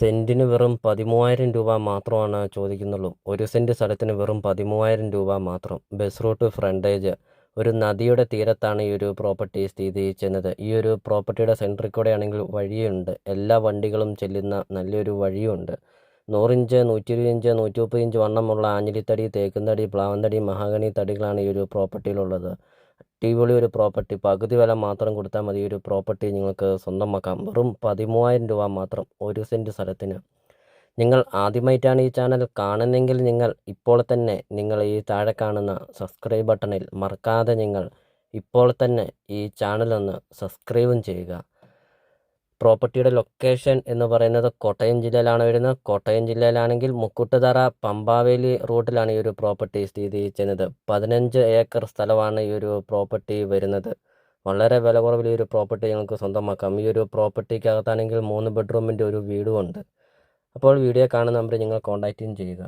സെന്റിന് വെറും പതിമൂവായിരം രൂപ മാത്രമാണ് ചോദിക്കുന്നുള്ളൂ. ഒരു സെന്റ് സ്ഥലത്തിന് വെറും പതിമൂവായിരം രൂപ മാത്രം. Bus route frontage. ഒരു നദിയുടെ തീരത്താണ് ഈ ഒരു പ്രോപ്പർട്ടി സ്ഥിതി ചെയ്യുന്നത്. ഈ ഒരു പ്രോപ്പർട്ടിയുടെ സെന്ററിൽ കൂടെ ആണെങ്കിൽ വഴിയുണ്ട്. എല്ലാ വണ്ടികളും ചെല്ലുന്ന നല്ലൊരു വഴിയുണ്ട്. നൂറിഞ്ച് നൂറ്റി ഇരുപത് ഇഞ്ച് നൂറ്റി മുപ്പത് ഇഞ്ച് വണ്ണമുള്ള ആഞ്ഞിലിത്തടി തേക്കുന്നടി പ്ലാവന്തടി മഹാഗണി തടികളാണ് ഈ ഒരു പ്രോപ്പർട്ടിയിലുള്ളത്. അടിപൊളി ഒരു പ്രോപ്പർട്ടി പകുതി വില മാത്രം കൊടുത്താൽ മതി. ഒരു പ്രോപ്പർട്ടി നിങ്ങൾക്ക് സ്വന്തമാക്കാം. വെറും പതിമൂവായിരം രൂപ മാത്രം ഒരു സെന്റ് സ്ഥലത്തിന്. നിങ്ങൾ ആദ്യമായിട്ടാണ് ഈ ചാനൽ കാണുന്നതെങ്കിൽ നിങ്ങൾ ഇപ്പോൾ തന്നെ നിങ്ങൾ ഈ താഴെ കാണുന്ന സബ്സ്ക്രൈബ് ബട്ടണിൽ മറക്കാതെ നിങ്ങൾ ഇപ്പോൾ തന്നെ ഈ ചാനലൊന്ന് സബ്സ്ക്രൈബും ചെയ്യുക. പ്രോപ്പർട്ടിയുടെ ലൊക്കേഷൻ എന്ന് പറയുന്നത് കോട്ടയം ജില്ലയിലാണ് വരുന്നത്. കോട്ടയം ജില്ലയിലാണെങ്കിൽ മുക്കുട്ടുതറ പമ്പാവേലി റൂട്ടിലാണ് ഈ ഒരു പ്രോപ്പർട്ടി സ്ഥിതി ചെയ്യുന്നത്. പതിനഞ്ച് ഏക്കർ സ്ഥലമാണ് ഈ ഒരു പ്രോപ്പർട്ടി വരുന്നത്. വളരെ വില കുറവിൽ ഈ ഒരു പ്രോപ്പർട്ടി ഞങ്ങൾക്ക് സ്വന്തമാക്കാം. ഈ ഒരു പ്രോപ്പർട്ടിക്കകത്താണെങ്കിൽ മൂന്ന് ബെഡ്റൂമിന്റെ ഒരു വീടുമുണ്ട് അപ്പോൾ വീഡിയോ കാണുന്ന നമ്പർ നിങ്ങൾ കോൺടാക്റ്റും ചെയ്യുക.